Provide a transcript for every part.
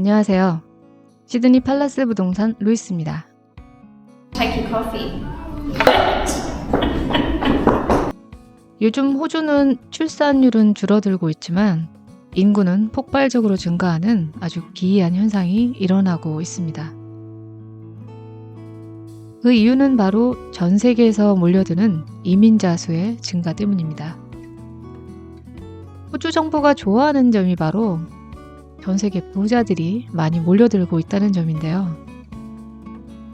안녕하세요. 시드니 팔라스 부동산 루이스입니다. Take your coffee. 요즘 호주는 출산율은 줄어들고 있지만 인구는 폭발적으로 증가하는 아주 기이한 현상이 일어나고 있습니다. 그 이유는 바로 전 세계에서 몰려드는 이민자 수의 증가 때문입니다. 호주 정부가 좋아하는 점이 바로 전 세계 부자들이 많이 몰려들고 있다는 점인데요.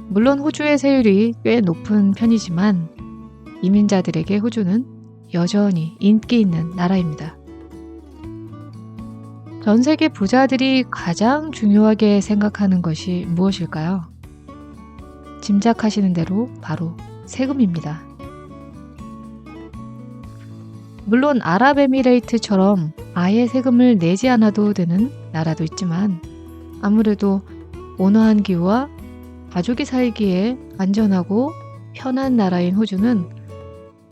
물론 호주의 세율이 꽤 높은 편이지만 이민자들에게 호주는 여전히 인기 있는 나라입니다. 전 세계 부자들이 가장 중요하게 생각하는 것이 무엇일까요? 짐작하시는 대로 바로 세금입니다. 물론 아랍에미레이트처럼 아예 세금을 내지 않아도 되는 나라도 있지만 아무래도 온화한 기후와 가족이 살기에 안전하고 편한 나라인 호주는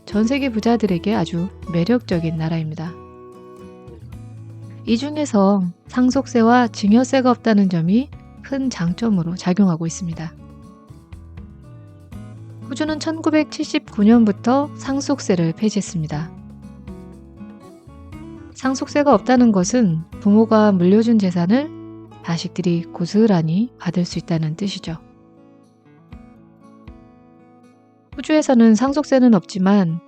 전 세계 부자들에게 아주 매력적인 나라입니다. 이 중에서 상속세와 증여세가 없다는 점이 큰 장점으로 작용하고 있습니다. 호주는 1979년부터 상속세를 폐지했습니다. 상속세가 없다는 것은 부모가 물려준 재산을 자식들이 고스란히 받을 수 있다는 뜻이죠. 호주에서는 상속세는 없지만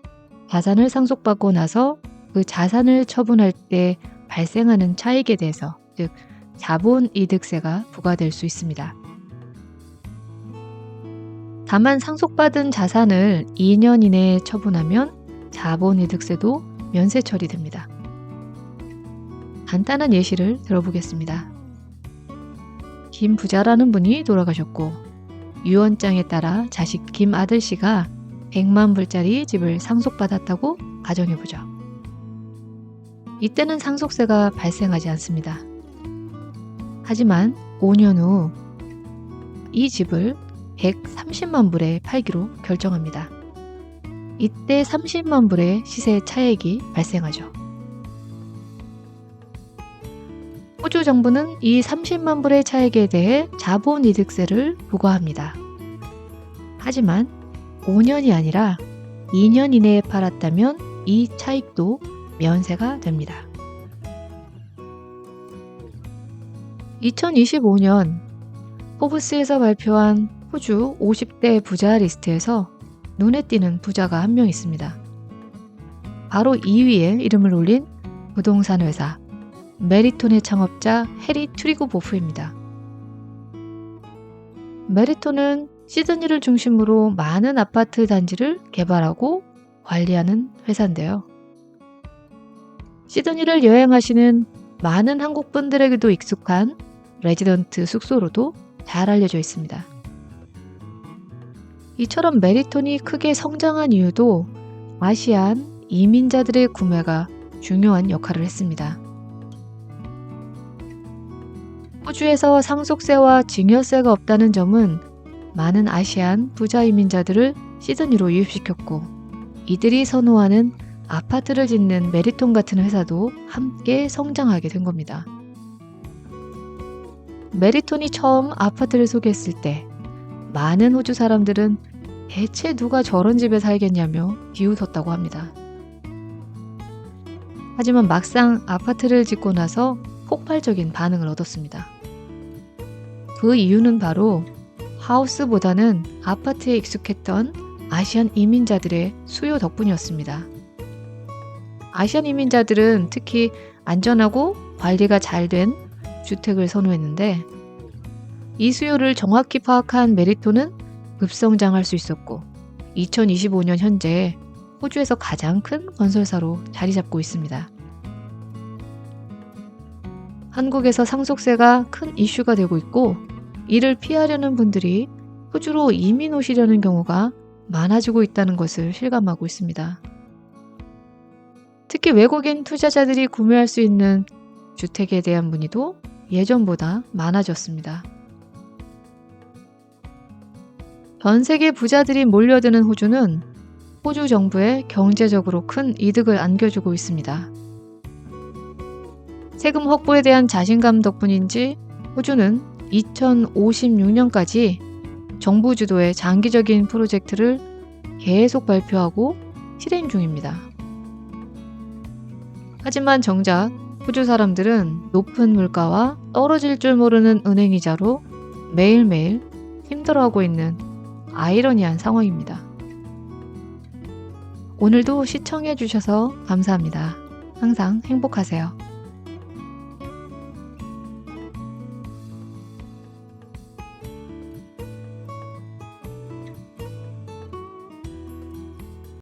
자산을 상속받고 나서 그 자산을 처분할 때 발생하는 차익에 대해서 즉 자본 이득세가 부과될 수 있습니다. 다만 상속받은 자산을 2년 이내에 처분하면 자본 이득세도 면세 처리됩니다. 간단한 예시를 들어보겠습니다. 김 부자라는 분이 돌아가셨고 유언장에 따라 자식 김 아들 씨가 100만 불짜리 집을 상속받았다고 가정해 보죠. 이때는 상속세가 발생하지 않습니다. 하지만 5년 후 이 집을 130만 불에 팔기로 결정합니다. 이때 30만 불의 시세 차액이 발생하죠. 호주 정부는 이 30만 불의 차액에 대해 자본이득세를 부과합니다. 하지만 5년이 아니라 2년 이내에 팔았다면 이 차익도 면세가 됩니다. 2025년 포브스에서 발표한 호주 50대 부자 리스트에서 눈에 띄는 부자가 한 명 있습니다. 바로 2위에 이름을 올린 부동산 회사 메리톤의 창업자 해리 트리고보프입니다. 메리톤은 시드니를 중심으로 많은 아파트 단지를 개발하고 관리하는 회사인데요. 시드니를 여행하시는 많은 한국 분들에게도 익숙한 레지던트 숙소로도 잘 알려져 있습니다. 이처럼 메리톤이 크게 성장한 이유도 아시안 이민자들의 구매가 중요한 역할을 했습니다. 호주에서 상속세와 증여세가 없다는 점은 많은 아시안 부자 이민자들을 시드니로 유입시켰고 이들이 선호하는 아파트를 짓는 메리톤 같은 회사도 함께 성장하게 된 겁니다. 메리톤이 처음 아파트를 소개했을 때 많은 호주 사람들은 대체 누가 저런 집에 살겠냐며 비웃었다고 합니다. 하지만 막상 아파트를 짓고 나서 폭발적인 반응을 얻었습니다. 그 이유는 바로 하우스보다는 아파트에 익숙했던 아시안 이민자들의 수요 덕분이었습니다. 아시안 이민자들은 특히 안전하고 관리가 잘 된 주택을 선호했는데 이 수요를 정확히 파악한 메리토는 급성장할 수 있었고 2025년 현재 호주에서 가장 큰 건설사로 자리 잡고 있습니다. 한국에서 상속세가 큰 이슈가 되고 있고 이를 피하려는 분들이 호주로 이민 오시려는 경우가 많아지고 있다는 것을 실감하고 있습니다. 특히 외국인 투자자들이 구매할 수 있는 주택에 대한 문의도 예전보다 많아졌습니다. 전 세계 부자들이 몰려드는 호주는 호주 정부에 경제적으로 큰 이득을 안겨주고 있습니다. 세금 확보에 대한 자신감 덕분인지 호주는 2056년까지 정부 주도의 장기적인 프로젝트를 계속 발표하고 실행 중입니다. 하지만 정작 호주 사람들은 높은 물가와 떨어질 줄 모르는 은행 이자로 매일매일 힘들어하고 있는 아이러니한 상황입니다. 오늘도 시청해 주셔서 감사합니다. 항상 행복하세요.